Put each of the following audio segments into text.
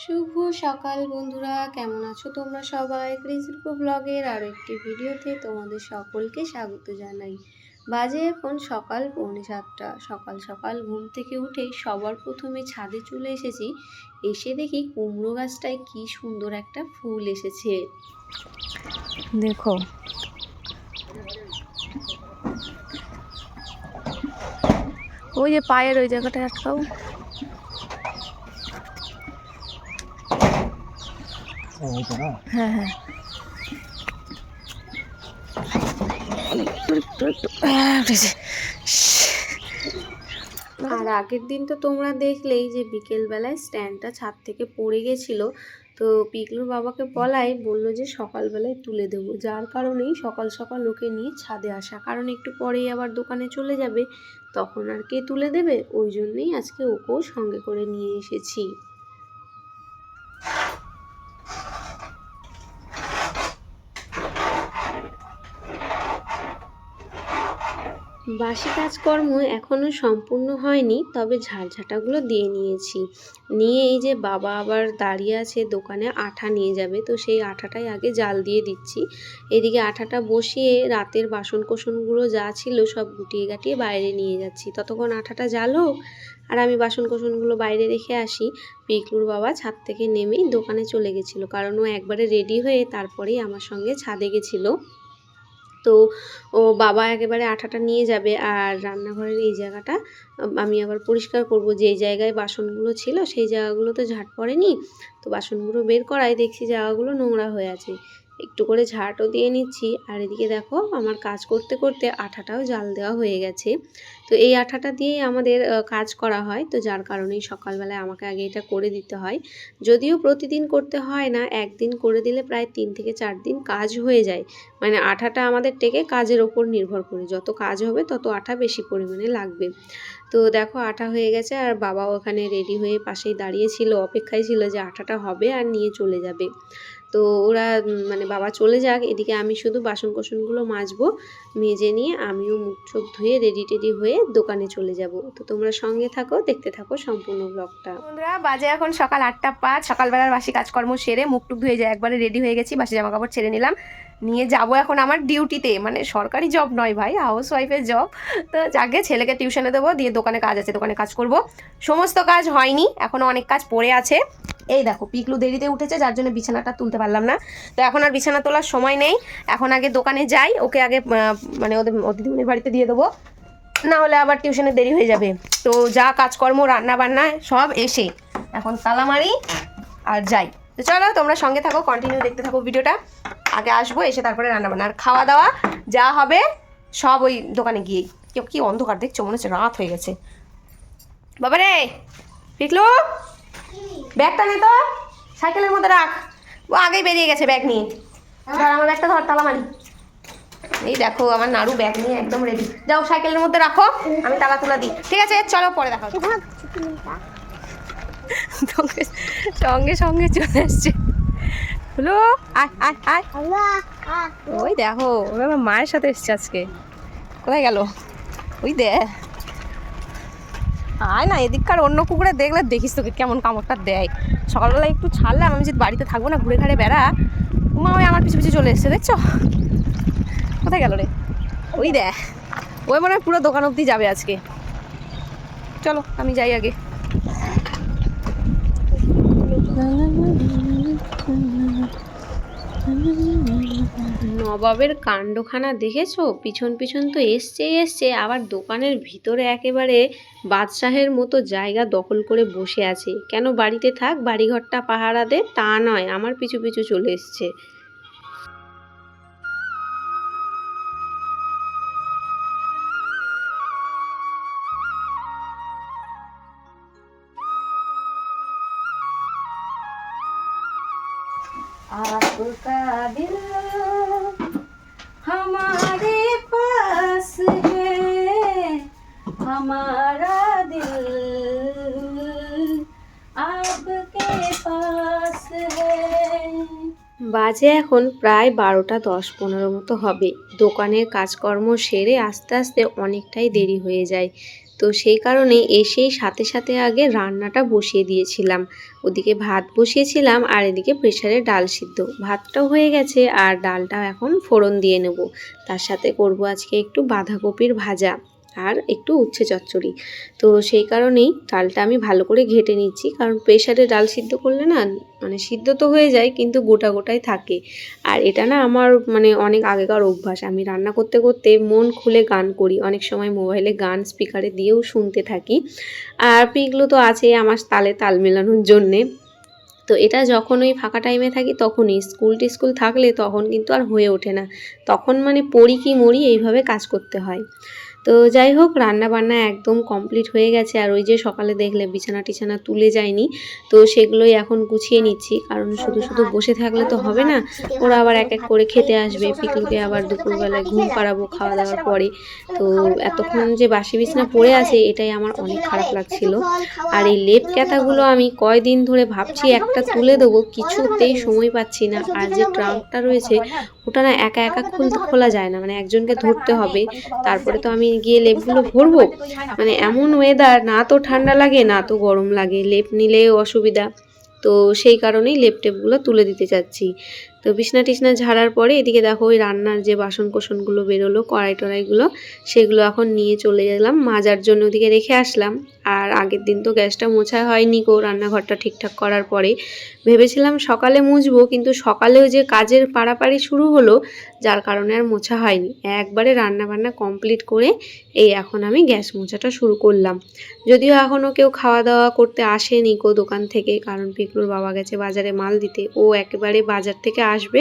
শুভ সকাল বন্ধুরা, কেমন আছো তোমরা সবাই? কৃষিল্প ব্লগের আরও একটি ভিডিওতে তোমাদের সকলকে স্বাগত জানাই। বাজে এখন সকাল, পৌনে সাতটা। সকাল সকাল ঘুম থেকে উঠে সবার প্রথমে ছাদে চলে এসেছি। এসে দেখি কুমড়ো গাছটায় কি সুন্দর একটা ফুল এসেছে। দেখো। ওই যে পায়ের ওই জায়গাটায় আটকাও। হ্যাঁ হ্যাঁ। আর আগের দিন তো তোমরা দেখলেই যে বিকেলবেলায় স্ট্যান্ডটা ছাদ থেকে পড়ে গেছিল তো পিকলুর বাবাকে বলাই বলল যে সকালবেলায় তুলে দেবো। যার কারণেই সকাল সকাল ওকে নিয়ে ছাদে আসা। কারণ একটু পরেই আবার দোকানে চলে যাবে তখন আর কে তুলে দেবে? ওই জন্যেই আজকে ওকেও সঙ্গে করে নিয়ে এসেছি। বাসি কাজকর্ম এখনও সম্পূর্ণ হয়নি, তবে ঝাড়ঝাঁটাগুলো দিয়ে নিয়েছি। নিয়ে এই যে বাবা আবার দাঁড়িয়ে আছে দোকানে আঠা নিয়ে যাবে, তো সেই আঠাটাই আগে জাল দিয়ে দিচ্ছি। এদিকে আঠাটা বসিয়ে রাতের বাসন কোসনগুলো যা ছিল সব গুটিয়ে গাটিয়ে বাইরে নিয়ে যাচ্ছি। ততক্ষণ আঠাটা জাল হোক, আর আমি বাসন কোসনগুলো বাইরে রেখে আসি। পিকলুর বাবা ছাদ থেকে নেমেই দোকানে চলে গেছিল, কারণ ও একবারে রেডি হয়ে তারপরেই আমার সঙ্গে ছাদে গেছিল। তো ও বাবা একেবারে আঠাটা নিয়ে যাবে আর রান্নাঘরের এই জায়গাটা আমি আবার পরিষ্কার করব যে জায়গায় বাসনগুলো ছিল সেই জায়গাগুলো তো ঝাঁট পড়েনি। তো বাসনগুলো বের করাই দেখছি জায়গাগুলো নোংরা হয়ে আছে। একটু করে ঝাঁটও দিয়ে নিচ্ছি। আর এদিকে দেখো, আমার কাজ করতে করতে আঠাটাও জাল দেওয়া হয়ে গেছে। তো এই আঠাটা দিয়েই আমাদের কাজ করা হয়। তো যার কারণেই সকালবেলায় আমাকে আগে এটা করে দিতে হয়। যদিও প্রতিদিন করতে হয় না, একদিন করে দিলে প্রায় তিন থেকে চার দিন কাজ হয়ে যায়। মানে আঠাটা আমাদের টেকে কাজের ওপর নির্ভর করে। যত কাজ হবে, তত আঠা বেশি পরিমাণে লাগবে। তো দেখো, আঠা হয়ে গেছে। আর বাবা ওখানে রেডি হয়ে পাশেই দাঁড়িয়ে ছিল, অপেক্ষায় ছিল যে আঠাটা হবে আর নিয়ে চলে যাবে। তো ওরা মানে বাবা চলে যাক, এদিকে আমি শুধু বাসন কোসনগুলো মাজবো, মেজে নিয়ে আমিও মুখ চোখ ধুয়ে রেডি টেডি হয়ে দোকানে চলে যাব। তো তোমরা সঙ্গে থাকো, দেখতে থাকো সম্পূর্ণ ব্লগটা বন্ধুরা, বাজে এখন সকাল আটটা পাঁচ, সকালবেলার বাসি কাজকর্ম সেরে মুখ টুক ধুয়ে যায় একবারে রেডি হয়ে গেছি, বাসি জামা কাপড় ছেড়ে নিলাম। নিয়ে যাব এখন আমার ডিউটিতে মানে সরকারি জব নয় ভাই হাউস ওয়াইফের জব তো আগে ছেলেকে টিউশনে দেবো, দিয়ে দোকানে কাজ আছে, দোকানে কাজ করব। সমস্ত কাজ হয়নি এখনও অনেক কাজ পড়ে আছে। এই দেখো, পিকলু দেরিতে উঠেছে, যার জন্য বিছানাটা তুলতে পারলাম না। তো এখন আর বিছানা তোলার সময় নেই। এখন আগে দোকানে যাই, ওকে আগে মানে ওদের দিদিমণির বাড়িতে দিয়ে দেবো। না হলে আবার টিউশনে দেরি হয়ে যাবে। তো যা কাজকর্ম রান্না বান্না সব এসে এখন তালা মারি আর যাই। তো চলো, তোমরা সঙ্গে থাকো কন্টিনিউ দেখতে থাকো ভিডিওটা আগে আসব এসে তারপরে রান্না বান্না আর খাওয়া দাওয়া যা হবে সব ওই দোকানে গিয়েই। কেউ কি অন্ধকার দেখছ? মনে হচ্ছে রাত হয়ে গেছে। বাবা রে পিকলু ব্যাগটা নে তো। সাইকেলের মধ্যে রাখ। ও আগেই বেরিয়ে গেছে ব্যাগ নিয়ে। ধর আমার ব্যাগটা ধর তালা মারি। এই দেখো আমার নাড়ু ব্যাগ নিয়ে একদম রেডি যাও সাইকেলের মধ্যে রাখো আমি তালা তুলা দিই। ঠিক আছে চলো পরে দেখা সঙ্গে সঙ্গে চলে আসছে হলো আয় আয় আয়। ওই দেখো ও আমার মায়ের সাথে এসছে আজকে। কোথায় গেল? ওই দে। আয় না, এদিককার অন্য কুকুরে দেখলে দেখিস তোকে কেমন কামড়টা দেয়। সকালবেলা একটু ছাড়লাম, আমি যদি বাড়িতে থাকব না, ঘুরে ঘাড়ে বেড়া। মা ওই আমার পিছু পিছু চলে এসছে, দেখছ? কোথায় গেল রে? ওই দেখ ওই মনে হয় পুরো দোকান অবধি যাবে আজকে। চলো, আমি যাই আগে। নবাবের কাণ্ডখানা দেখেছ? পিছন পিছন তো এসছে এসছে। আবার দোকানের ভিতরে একেবারে বাদশাহের মতো জায়গা দখল করে বসে আছে। কেন বাড়িতে থাক, বাড়িঘরটা পাহারা দে তা নয়, আমার পিছু পিছু চলে এসছে। বাজে এখন প্রায় বারোটা দশ পনেরো মতো হবে। দোকানের কাজকর্ম সেরে আস্তে আস্তে অনেকটাই দেরি হয়ে যায়। তো সেই কারণে এসেই সাথে সাথে আগে রান্নাটা বসিয়ে দিয়েছিলাম। ওদিকে ভাত বসিয়েছিলাম আর এদিকে প্রেসারে ডাল সিদ্ধ। ভাতটাও হয়ে গেছে আর ডালটা এখন ফোড়ন দিয়ে নেব। তার সাথে করব আজকে একটু বাঁধাকপির ভাজা। আর একটু উচ্ছে চচ্চড়ি। তো সেই কারণেই ডালটা আমি ভালো করে ঘেটে নিচ্ছি। কারণ প্রেসারে ডাল সিদ্ধ করলে না মানে সিদ্ধ তো হয়ে যায়, কিন্তু গোটা গোটাই থাকে। আর এটা না আমার মানে অনেক আগেকার অভ্যাস। আমি রান্না করতে করতে মন খুলে গান করি। অনেক সময় মোবাইলে গান স্পিকারে দিয়েও শুনতে থাকি। আর পিগলো তো আছে আমার তালে তাল মেলানোর জন্যে। তো এটা যখন ওই ফাঁকা টাইমে থাকি তখনই, স্কুল টিস্কুল থাকলে তখন কিন্তু আর হয়ে ওঠে না। তখন মানে পড়ি কি মরি এইভাবে কাজ করতে হয়। তো যাই হোক রান্না বান্না একদম কমপ্লিট হয়ে গেছে। আর ওই যে সকালে দেখলে বিছানা টিছানা তুলে যায়নি, তো সেগুলোই এখন গুছিয়ে নিচ্ছি। কারণ শুধু শুধু বসে থাকলে তো হবে না, ওরা আবার এক এক করে খেতে আসবে। পিকলুকে আবার দুপুরবেলায় ঘুম পাড়াবো খাওয়া দাওয়ার পরে। তো এতক্ষণ যে বাসি বিছানা পড়ে আছে, এটাই আমার অনেক খারাপ লাগছিল। আর এই লেপ ক্যাতাগুলো আমি কয়দিন ধরে ভাবছি একটা তুলে দেবো, কিছুতেই সময় পাচ্ছি না। আর যে ট্রাঙ্কটা রয়েছে ওটা না একা একা খুলতে খোলা যায় না মানে একজনকে ধরতে হবে তারপরে তো আমি গিয়ে লেপগুলো ভরবো। মানে এমন ওয়েদার না তো ঠান্ডা লাগে না তো গরম লাগে লেপ নিলেও অসুবিধা। তো সেই কারণেই লেপ টেপগুলো তুলে দিতে চাচ্ছি। তো বিছনা টিছনা ঝাড়ার পরে এদিকে দেখো ওই রান্নার যে বাসন কোসনগুলো বেরোলো কড়াই টড়াইগুলো সেগুলো এখন নিয়ে চলে গেলাম। মাজার জন্য ওদিকে রেখে আসলাম। আর আগের দিন তো গ্যাসটা মোছা হয়নি কো রান্নাঘরটা ঠিকঠাক করার পরে। ভেবেছিলাম সকালে মুছবো, কিন্তু সকালেও যে কাজের পাড়াপাড়ি শুরু হলো, যার কারণে আর মোছা হয়নি। একবারে রান্না বান্না কমপ্লিট করে এই এখন আমি গ্যাস মোছাটা শুরু করলাম। যদিও এখনও কেউ খাওয়া দাওয়া করতে আসেনি কো দোকান থেকে, কারণ পিকলুর বাবা গেছে বাজারে মাল দিতে। ও একেবারে বাজার থেকে আসবে,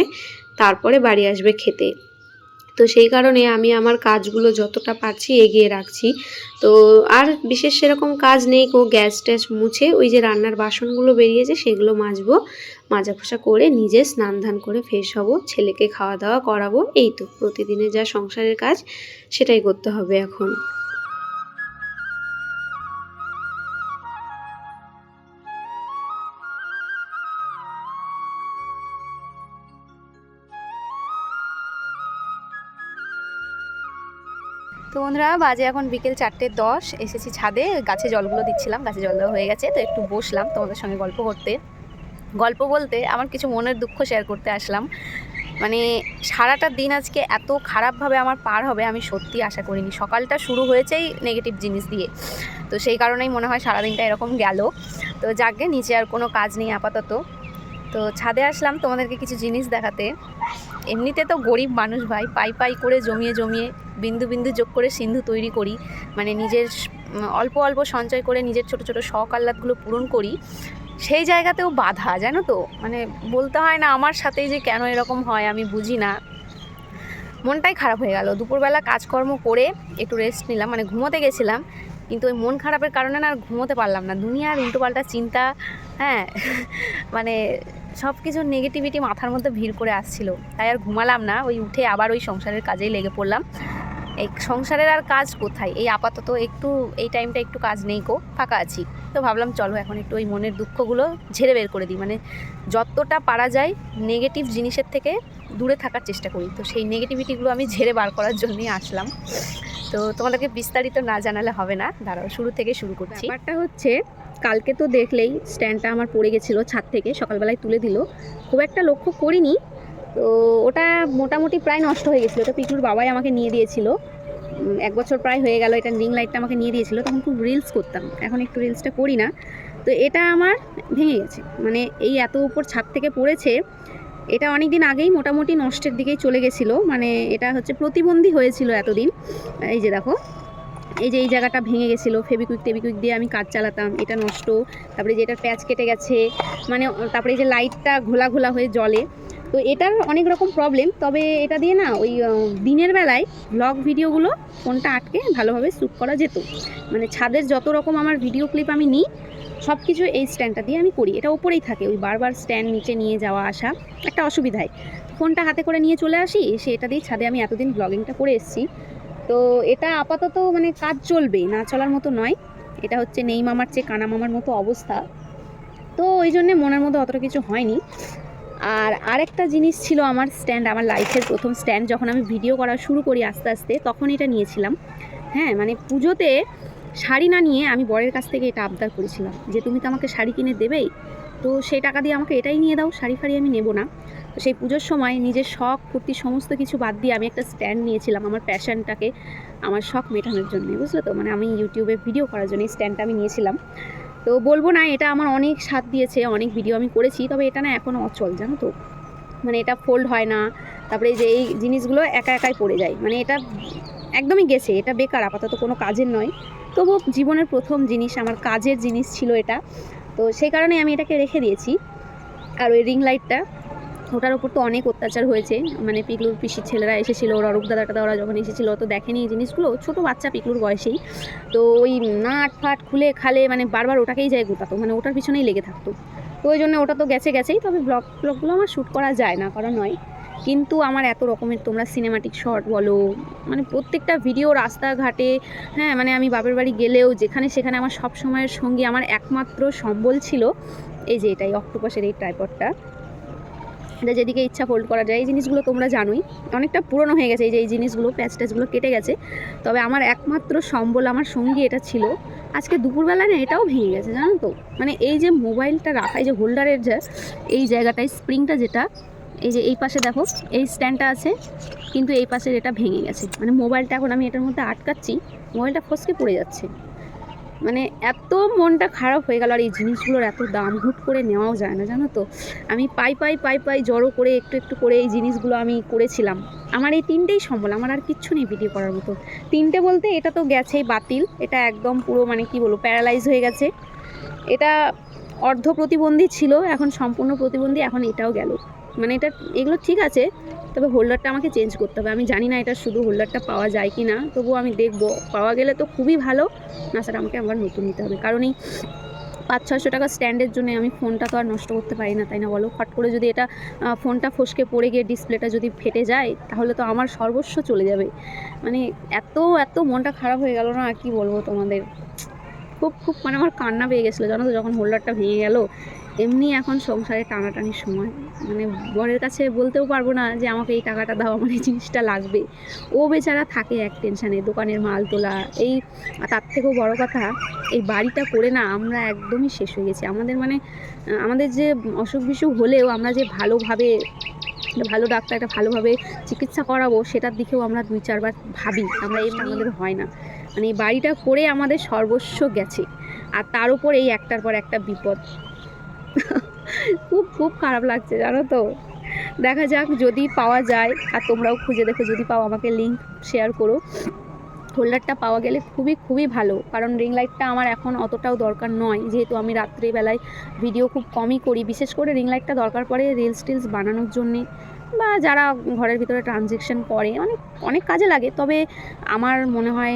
তারপরে বাড়ি আসবে খেতে। তো সেই কারণে আমি আমার কাজগুলো যতটা পারছি এগিয়ে রাখছি। তো আর বিশেষ সেরকম কাজ নেই কো গ্যাস ট্যাস মুছে ওই যে রান্নার বাসনগুলো বেরিয়েছে সেগুলো মাজবো, মাজা খোসা করে নিজে স্নান ধান করে ফ্রেশ হব, ছেলেকে খাওয়া দাওয়া করাবো, এই তো। প্রতিদিনে যা সংসারের কাজ, সেটাই করতে হবে এখন। বন্ধুরা, বাজে এখন বিকেল চারটে দশ। এসেছি ছাদে, গাছে জলগুলো দিচ্ছিলাম, গাছে জল দেওয়া হয়ে গেছে, তো একটু বসলাম তোমাদের সঙ্গে গল্প করতে। গল্প বলতে আমার কিছু মনের দুঃখ শেয়ার করতে আসলাম। মানে সারাটা দিন আজকে এত খারাপভাবে আমার পার হবে, আমি সত্যি আশা করিনি। সকালটা শুরু হয়েছেই নেগেটিভ জিনিস দিয়ে। তো সেই কারণেই মনে হয় সারাদিনটা এরকম গেল। তো যাকে নিচে আর কোনো কাজ নেই আপাতত। তো ছাদে আসলাম তোমাদেরকে কিছু জিনিস দেখাতে। এমনিতে তো গরিব মানুষ ভাই, পাই পাই করে জমিয়ে জমিয়ে, বিন্দু বিন্দু যোগ করে সিন্ধু তৈরি করি। মানে নিজের অল্প অল্প সঞ্চয় করে নিজের ছোট ছোট শখ আহ্লাদগুলো পূরণ করি। সেই জায়গাতেও বাধা, জানো তো? মানে বলতে হয় না আমার সাথেই যে কেন এরকম হয় আমি বুঝি না। মনটাই খারাপ হয়ে গেল। দুপুরবেলা কাজকর্ম করে একটু রেস্ট নিলাম মানে ঘুমোতে গেছিলাম, কিন্তু ওই মন খারাপের কারণে না আর ঘুমোতে পারলাম না। দুনিয়ার উল্টোপাল্টা চিন্তা হ্যাঁ মানে সব কিছুর নেগেটিভিটি মাথার মধ্যে ভিড় করে আসছিল। তাই আর ঘুমালাম না, ওই উঠে আবার ওই সংসারের কাজেই লেগে পড়লাম। এই সংসারের আর কাজ কোথায়? এই আপাতত একটু, এই টাইমটা একটু কাজ নেই কো ফাঁকা আছি। তো ভাবলাম চলো এখন একটু ওই মনের দুঃখগুলো ঝেড়ে বের করে দিই। মানে যতটা পারা যায় নেগেটিভ জিনিসের থেকে দূরে থাকার চেষ্টা করি। তো সেই নেগেটিভিটিগুলো আমি ঝেড়ে বার করার জন্যই আসলাম। তো তোমাদেরকে বিস্তারিত না জানালে হবে না। দাঁড়াও, শুরু থেকে শুরু করছি। ব্যাপারটা হচ্ছে কালকে তো দেখলেই স্ট্যান্ডটা আমার পড়ে গেছিল ছাদ থেকে, সকালবেলায় তুলে দিল। খুব একটা লক্ষ্য করিনি। তো ওটা মোটামুটি প্রায় নষ্ট হয়ে গেছিল। ওটা পিকুর বাবাই আমাকে নিয়ে দিয়েছিল। এক বছর প্রায় হয়ে গেল এটা রিং লাইটটা আমাকে নিয়ে দিয়েছিল। তখন খুব রিলস করতাম। এখন একটু রিলসটা করি না। তো এটা আমার ভেঙে গেছে। মানে এই এত উপর ছাদ থেকে পড়েছে, এটা অনেক দিন আগেই মোটামুটি নষ্টের দিকেই চলে গেছিল। মানে এটা হচ্ছে প্রতিবন্ধী হয়েছিল এতদিন। এই যে দেখো। এই যে এই জায়গাটা ভেঙে গেছিল ফেবিকুইক টেবিকুইক দিয়ে আমি কাজ চালাতাম, এটা নষ্ট। তারপরে যে এটার প্যাচ কেটে গেছে মানে তারপরে যে লাইটটা ঘোলা ঘোলা হয়ে জ্বলে। তো এটার অনেক রকম প্রবলেম তবে এটা দিয়ে না ওই দিনের বেলায় ব্লগ ভিডিওগুলো ফোনটা আটকে ভালোভাবে শ্যুট করা যেত। মানে ছাদের যত রকম আমার ভিডিও ক্লিপ আমি নিই সব কিছু এই স্ট্যান্ডটা দিয়ে আমি করি। এটা ওপরেই থাকে, ওই বারবার স্ট্যান্ড নিচে নিয়ে যাওয়া আসা, একটা অসুবিধায়। ফোনটা হাতে করে নিয়ে চলে আসি সে এটা দিয়ে ছাদে আমি এতদিন ব্লগিংটা করে এসেছি। তো এটা আপাতত মানে কাজ চলবে, না চলার মতো নয়। এটা হচ্ছে নেই মামার চেয়ে কানা মামার মতো অবস্থা। তো ওই জন্যে মনের মধ্যে অতটা কিছু হয়নি। আর আরেকটা জিনিস ছিল আমার স্ট্যান্ড আমার লাইফের প্রথম স্ট্যান্ড যখন আমি ভিডিও করা শুরু করি আস্তে আস্তে, তখন এটা নিয়েছিলাম। হ্যাঁ মানে পুজোতে শাড়ি না নিয়ে আমি বরের কাছ থেকে এটা আবদার করেছিলাম, যে তুমি তো আমাকে শাড়ি কিনে দেবেই। তো সেই টাকা দিয়ে আমাকে এটাই নিয়ে দাও, শাড়ি ফাড়ি আমি নেব না। তো সেই পুজোর সময় নিজের শখ, ফুর্তি, সমস্ত কিছু বাদ দিয়ে আমি একটা স্ট্যান্ড নিয়েছিলাম আমার প্যাশনটাকে, আমার শখ মেটানোর জন্য, বুঝলে তো? মানে আমি ইউটিউবে ভিডিও করার জন্য এই স্ট্যান্ডটা আমি নিয়েছিলাম। তো বলব না, এটা আমার অনেক সাথ দিয়েছে, অনেক ভিডিও আমি করেছি, তবে এটা না এখনও অচল, জানো তো? মানে এটা ফোল্ড হয় না, তারপরে যে এই জিনিসগুলো একা একাই পড়ে যায় মানে এটা একদমই গেছে, এটা বেকার, আপাতত কোনো কাজের নয়। তবু জীবনের প্রথম জিনিস, আমার কাজের জিনিস ছিল এটা। তো সেই কারণে আমি এটাকে রেখে দিয়েছি। আর ওই রিং লাইটটা, ওটার ওপর তো অনেক অত্যাচার হয়েছে। মানে পিকলুর পিসির ছেলেরা এসেছিল, ওরা অরূপ দাদা টাদা ওরা যখন এসেছিল তো দেখেনি এই জিনিসগুলো। ছোটো বাচ্চা পিকলুর বয়সেই। তো ওই নাট ফাট খুলে খালে মানে বারবার ওটাকেই যায় গোটাতো। মানে ওটার পিছনেই লেগে থাকতো। তো ওই জন্য ওটা তো গেছে গেছেই, তবে ব্লগ, ব্লগগুলো আমার শ্যুট করা যায় না, করা নয়। কিন্তু আমার এত রকমের, তোমরা সিনেমাটিক শট বলো মানে প্রত্যেকটা ভিডিও রাস্তাঘাটে হ্যাঁ মানে আমি বাপের বাড়ি গেলেও যেখানে সেখানে আমার সব সময়ের সঙ্গী আমার একমাত্র সম্বল ছিল। এই যে এটাই, অক্টোপাসের এই ট্রাইপডটা এটা যেদিকে ইচ্ছা ফোল্ড করা যায়, এই জিনিসগুলো তোমরা জানোই। অনেকটা পুরনো হয়ে গেছে এই যে, এই জিনিসগুলো প্যাচ ট্যাচগুলো কেটে গেছে। তবে আমার একমাত্র সম্বল, আমার সঙ্গী এটা ছিল। আজকে দুপুরবেলা না এটাও ভেঙে গেছে, জানো তো? মানে এই যে মোবাইলটা রাখা, এই যে হোল্ডারের যে, এই জায়গাটায় স্প্রিংটা যেটা এই যে এই পাশে দেখো, এই স্ট্যান্ডটা আছে, কিন্তু এই পাশের এটা ভেঙে গেছে। মানে মোবাইলটা এখন আমি এটার মধ্যে আটকাচ্ছি, মোবাইলটা ফসকে পড়ে যাচ্ছে। মানে এত মনটা খারাপ হয়ে গেল আর এই জিনিসগুলোর এত দাম হুট করে নেওয়াও যায় না, জানো তো? আমি পাই পাই পাই পাই জড়ো করে একটু একটু করে এই জিনিসগুলো আমি করেছিলাম। আমার এই তিনটেই সম্বল, আমার আর কিচ্ছু নেই ভিডিও করার মতো। তিনটে বলতে এটা তো গেছেই বাতিল, এটা একদম পুরো মানে কি বলব প্যারালাইজ হয়ে গেছে। এটা অর্ধ প্রতিবন্ধী ছিল, এখন সম্পূর্ণ প্রতিবন্ধী, এখন এটাও গেল। মানে এটা, এগুলো ঠিক আছে, তবে হোল্ডারটা আমাকে চেঞ্জ করতে হবে। আমি জানি না এটা শুধু হোল্ডারটা পাওয়া যায় কি না তবুও আমি দেখব। পাওয়া গেলে তো খুবই ভালো, না স্যার আমাকে আবার নতুন নিতে হবে। কারণ এই পাঁচ ছশো টাকা স্ট্যান্ডের জন্য আমি ফোনটা তো আর নষ্ট করতে পারি না, তাই না বলো? ফট করে যদি এটা ফোনটা ফসকে পড়ে গিয়ে ডিসপ্লেটা যদি ফেটে যায়, তাহলে তো আমার সর্বস্ব চলে যাবে। মানে এত এত মনটা খারাপ হয়ে গেল না, আর কি বলব তোমাদের? খুব খুব মানে আমার কান্না পেয়ে গেছিল, জানো তো? যখন হোল্ডারটা ভেঙে গেল এমনি এখন সংসারে টানাটানির সময়। মানে বরের কাছে বলতেও পারব না যে আমাকে এই টাকাটা দাও আমার এই জিনিসটা লাগবে। ও বেচারা থাকে এক টেনশানে দোকানের মাল তোলা। এই তার থেকেও বড় কথা এই বাড়িটা করে না আমরা একদমই শেষ হয়ে গেছি। আমাদের মানে আমাদের যে অসুখ বিসুখ হলেও আমরা যে ভালোভাবে একটা ভালো ডাক্তার একটা ভালোভাবে চিকিৎসা করাবো সেটার দিকেও আমরা দুই চারবার ভাবি। আমরা এমনি আমাদের হয় না। মানে এই বাড়িটা করে আমাদের সর্বস্ব গেছে। আর তার উপর এই একটার পর একটা বিপদ। খুব খুব খারাপ লাগছে, জানো তো। দেখা যাক যদি পাওয়া যায়, আর তোমরাও খুঁজে দেখো, যদি পাও আমাকে লিঙ্ক শেয়ার করো। হোল্ডারটা পাওয়া গেলে খুবই খুবই ভালো, কারণ রিং লাইটটা আমার এখন অতটাও দরকার নয়। যেহেতু আমি রাত্রিবেলায় ভিডিও খুব কমই করি, বিশেষ করে রিং লাইটটা দরকার পড়ে রিলস টিলস বানানোর জন্যে, বা যারা ঘরের ভিতরে ট্রানজেকশন করে, অনেক অনেক কাজে লাগে। তবে আমার মনে হয়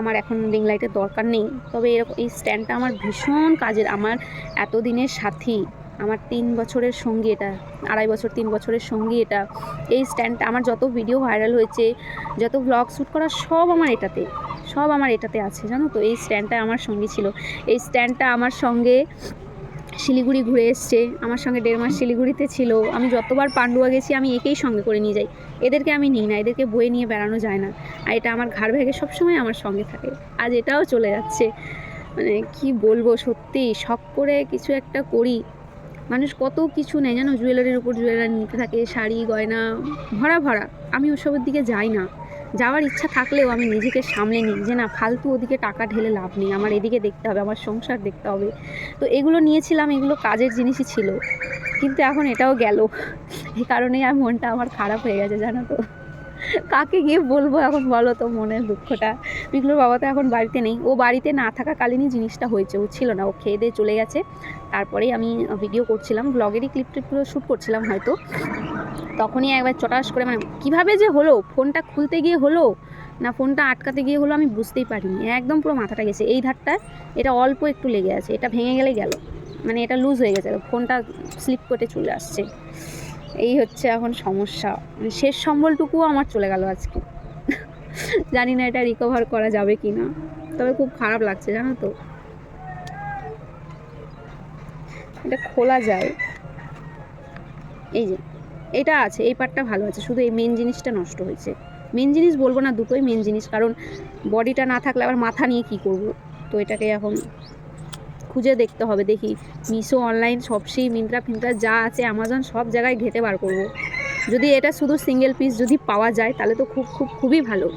আমার এখন রিং লাইটের দরকার নেই। তবে এরকম এই স্ট্যান্ডটা আমার ভীষণ কাজের। আমার এতদিনের সাথী, আমার তিন বছরের সঙ্গী এটা, আড়াই বছর, তিন বছরের সঙ্গী এটা। এই স্ট্যান্ডটা আমার যত ভিডিও ভাইরাল হয়েছে, যত ব্লগ শ্যুট করা, সব আমার এটাতে, সব আমার এটাতে আছে, জানো তো? এই স্ট্যান্ডটা আমার সঙ্গী ছিল। এই স্ট্যান্ডটা আমার সঙ্গে শিলিগুড়ি ঘুরে এসছে। আমার সঙ্গে দেড় মাস শিলিগুড়িতে ছিল। আমি যতবার পান্ডুয়া গেছি, আমি একেই সঙ্গে করে নিয়ে যাই। এদেরকে আমি নিই না, এদেরকে বয়ে নিয়ে বেড়ানো যায় না। আর এটা আমার ঘাড় ভেগে সবসময় আমার সঙ্গে থাকে। আজ এটাও চলে যাচ্ছে। মানে কি বলব সত্যি, শখ করে কিছু একটা করি। মানুষ কত কিছু নেয় জানো? জুয়েলারির উপর জুয়েলারি নিতে থাকে, শাড়ি, গয়না, ভরা ভরা। আমি ওসবের দিকে যাই না। যাওয়ার ইচ্ছা থাকলেও আমি নিজেকে সামলে নিই যে না, ফালতু ওদিকে টাকা ঢেলে লাভ নেই। আমার এদিকে দেখতে হবে, আমার সংসার দেখতে হবে। তো এগুলো নিয়েছিলাম, এগুলো কাজের জিনিসই ছিল। কিন্তু এখন এটাও গেল। এই কারণেই আর মনটা আমার খারাপ হয়ে গেছে, জানো তো। কাকে গিয়ে বলব এখন বলো তো মনের দুঃখটা? পিকলুর বাবা তো এখন বাড়িতে নেই। ও বাড়িতে না থাকাকালীনই জিনিসটা হয়েছে। ও ছিল না। ও খেয়ে দিয়ে চলে গেছে। তারপরেই আমি ভিডিও করছিলাম। ব্লগেরই ক্লিপ টিপগুলো শ্যুট করছিলাম হয়তো। তখনই একবার চটাস করে মানে কীভাবে যে হলো? ফোনটা খুলতে গিয়ে হলো? না ফোনটা আটকাতে গিয়ে হলো? আমি বুঝতেই পারিনি। একদম পুরো মাথাটা গেছে। এই ধারটা, এটা অল্প একটু লেগে আছে। এটা ভেঙে গেলে গেল। মানে এটা লুজ হয়ে গেছে। ফোনটা স্লিপ করে চলে আসছে। এই হচ্ছে এখন সমস্যা। মানে শেষ সম্বলটুকুও আমার চলে গেল আজকে। জানি না এটা রিকভার করা যাবে কি না তবে খুব খারাপ লাগছে, জানো তো। এটা খোলা যায়। এই যে, এটা আছে, এই পার্টটা ভালো আছে। শুধু এই মেন জিনিসটা নষ্ট হয়েছে। মেন জিনিস বলব না, দুটোই মেন জিনিস। কারণ বডিটা না থাকলে আবার মাথা নিয়ে কি করব? তো এটাকে এখন খুঁজে দেখতে হবে, দেখি। মিশো অনলাইন শপসি মিন্ত্রা ফিন্ত্রা যা আছে অ্যামাজন সব জায়গায় ঘেটে বার করব। যদি এটা শুধু সিঙ্গেল পিস যদি পাওয়া যায়, তাহলে তো খুব খুব, খুবই ভালো।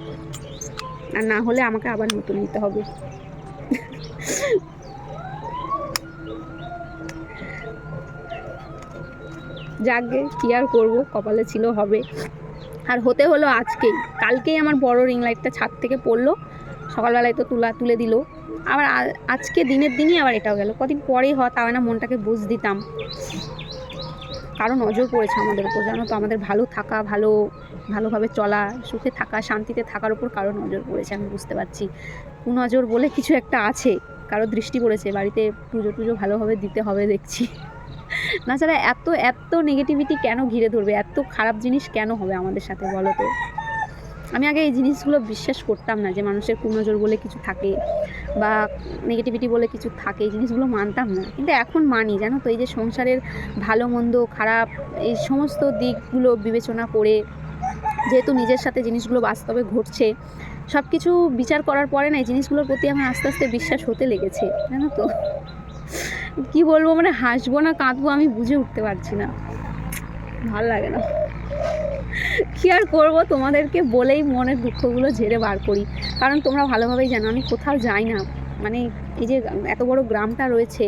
আর না হলে আমাকে আবার নতুন নিতে হবে। যাকগে কি আর করব, কপালে ছিল হবে। আর হতে হলো আজকেই। কালকেই আমার বড় রিং লাইটটা ছাদ থেকে পড়ল। সকালবেলায় তো তুলা তুলে দিল। আবার আজকে দিনের দিনই আবার এটাও গেল। কদিন পরেই হয় তাও না, মনটাকে বুঝ দিতাম। কারও নজর পড়েছে আমাদের উপর, জানো তো, আমাদের ভালো থাকা, ভালো, ভালোভাবে চলা, সুখে থাকা, শান্তিতে থাকার উপর কারও নজর পড়েছে, আমি বুঝতে পারছি। কুনজর বলে কিছু একটা আছে, কারও দৃষ্টি পড়েছে, বাড়িতে পুজো টুজো ভালোভাবে দিতে হবে দেখছি। তাছাড়া এত এত নেগেটিভিটি কেন ঘিরে ধরবে? এত খারাপ জিনিস কেন হবে আমাদের সাথে বলো তো? আমি আগে এই জিনিসগুলো বিশ্বাস করতাম না যে মানুষের কুনজর বলে কিছু থাকে বা নেগেটিভিটি বলে কিছু থাকে, এই জিনিসগুলো মানতাম না। কিন্তু এখন মানি, জানো তো? এই যে সংসারের ভালো, মন্দ, খারাপ, এই সমস্ত দিকগুলো বিবেচনা করে যেহেতু নিজের সাথে জিনিসগুলো বাস্তবে ঘটছে সব কিছু বিচার করার পরে না এই জিনিসগুলোর প্রতি আমার আস্তে আস্তে বিশ্বাস হতে লেগেছে, জানো তো? কি বলব? মানে হাসবো না, কাঁদবো, আমি বুঝে উঠতে পারছি না। ভালো লাগে না। কি আর করব? তোমাদেরকে বলেই মনের দুঃখগুলো ঝেড়ে বার করি। কারণ তোমরা ভালোভাবেই জানো, আমি কোথাও যাই না। মানে এই যে এত বড় গ্রামটা রয়েছে,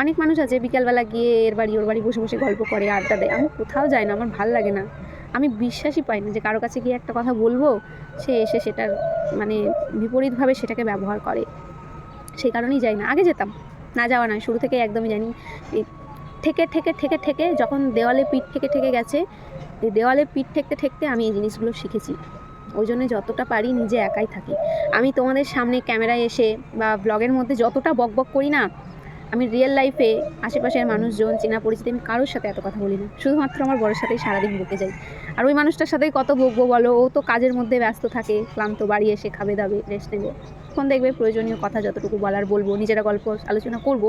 অনেক মানুষ আছে, বিকালবেলা গিয়ে এর বাড়ি, ওর বাড়ি বসে বসে গল্প করে, আড্ডা দেয়। আমি কোথাও যাই না, আমার ভালো লাগে না। আমি বিশ্বাসই পাই না যে কারও কাছে গিয়ে একটা কথা বলব, সে এসে সেটার মানে বিপরীতভাবে সেটাকে ব্যবহার করে। সেই কারণেই যাই না। আগে যেতাম, না যাওয়া নয়, শুরু থেকে একদমই জানি ঠেকে ঠেকে ঠেকে ঠেকে, যখন দেওয়ালে পিঠ থেকে ঠেকে গেছে দেওয়ালে পিঠ ঠেকতে ঠেকতে আমি এই জিনিসগুলো শিখেছি। ওই জন্য যতটা পারি নিজে একাই থাকি। আমি তোমাদের সামনে ক্যামেরায় এসে বা ব্লগের মধ্যে যতটা বক বক করি না, আমি রিয়েল লাইফে আশেপাশের মানুষজন, চেনা পরিচিত, আমি কারোর সাথে এত কথা বলি না। শুধুমাত্র আমার বড়ের সাথেই সারাদিন বকে যাই আর ওই মানুষটার সাথেই কত বকবো বলো? ও তো কাজের মধ্যে ব্যস্ত থাকে, ক্লান্ত, বাড়ি এসে খাবে দাবে রেস্ট নেবে। তখন দেখবে প্রয়োজনীয় কথা যতটুকু বলার বলব, নিজেরা গল্প আলোচনা করব,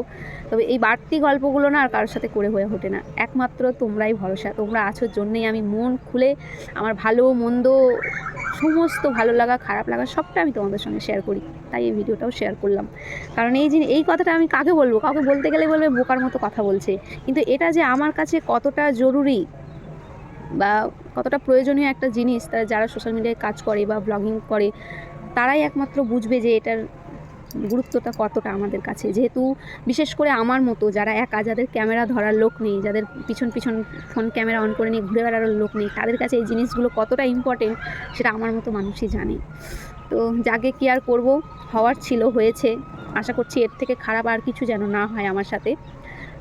তবে এই বাড়তি গল্পগুলো না আর কারোর সাথে করে হয়ে ওঠে না। একমাত্র তোমরাই ভরসা, তোমরা আছোর জন্যেই আমি মন খুলে আমার ভালো, মন্দ, সমস্ত ভালো লাগা, খারাপ লাগা সবটা আমি তোমাদের সঙ্গে শেয়ার করি। তাই এই ভিডিওটাও শেয়ার করলাম। কারণ এই জিনিস এই কথাটা আমি কাকে বলব? কাউকে বলতে গেলে বলবে বোকার মতো কথা বলছে। কিন্তু এটা যে আমার কাছে কতটা জরুরি বা কতটা প্রয়োজনীয় একটা জিনিস তারা যারা সোশ্যাল মিডিয়ায় কাজ করে বা ব্লগিং করে তারাই একমাত্র বুঝবে যে এটার গুরুত্বটা কতটা আমাদের কাছে। যেহেতু বিশেষ করে আমার মতো যারা একা, যাদের ক্যামেরা ধরার লোক নেই, যাদের পিছন পিছন ফোন ক্যামেরা অন করে নিয়ে ঘুরে বেড়ানোর লোক নেই, তাদের কাছে এই জিনিসগুলো কতটা ইম্পর্টেন্ট সেটা আমার মতো মানুষই জানে। তো যাকে কি আর করব? হওয়ার ছিল, হয়েছে। আশা করছি এর থেকে খারাপ আর কিছু যেন না হয় আমার সাথে।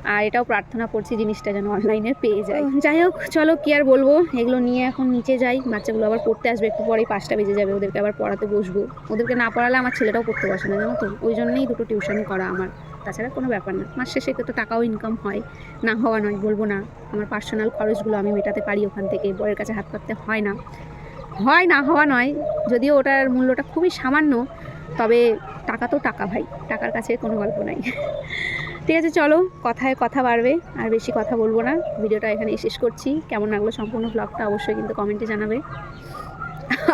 আর এটাও প্রার্থনা করছি জিনিসটা যেন অনলাইনে পেয়ে যায়। যাই হোক, চলো কি আর বলব? এগুলো নিয়ে এখন নিচে যাই। বাচ্চাগুলো আবার পড়তে আসবে, একটু পরেই পাঁচটা বেজে যাবে। ওদেরকে আবার পড়াতে বসবো। ওদেরকে না পড়ালে আমার ছেলেটাও পড়তে বসে না, জানো তো? ওই জন্যই দুটো টিউশনই করা আমার। তাছাড়া কোনো ব্যাপার না। মাস শেষে তো টাকাও ইনকাম হয়। না হওয়া নয়, বলব না। আমার পার্সোনাল খরচগুলো আমি মেটাতে পারি ওখান থেকে। বরের কাছে হাত পাততে হয় না। হয় না হওয়া নয়। যদিও ওটার মূল্যটা খুবই সামান্য, তবে টাকা তো টাকা ভাই। টাকার কাছে কোনো গল্প নাই। ঠিক আছে, চলো, কথায় কথা বাড়বে, আর বেশি কথা বলব না। ভিডিওটা এখানে শেষ করছি। কেমন লাগল সম্পূর্ণ ব্লগটা অবশ্যই কিন্তু কমেন্টে জানাবে।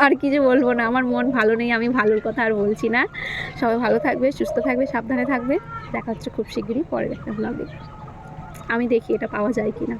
আর কি যে বলব না, আমার মন ভালো নেই, আমি ভালোর কথা আর বলছি না। সবাই ভালো থাকবে, সুস্থ থাকবে, সাবধানে থাকবে। দেখা হচ্ছে খুব শীঘ্রই পরের একটা ব্লগে আমি দেখি এটা পাওয়া যায় কি না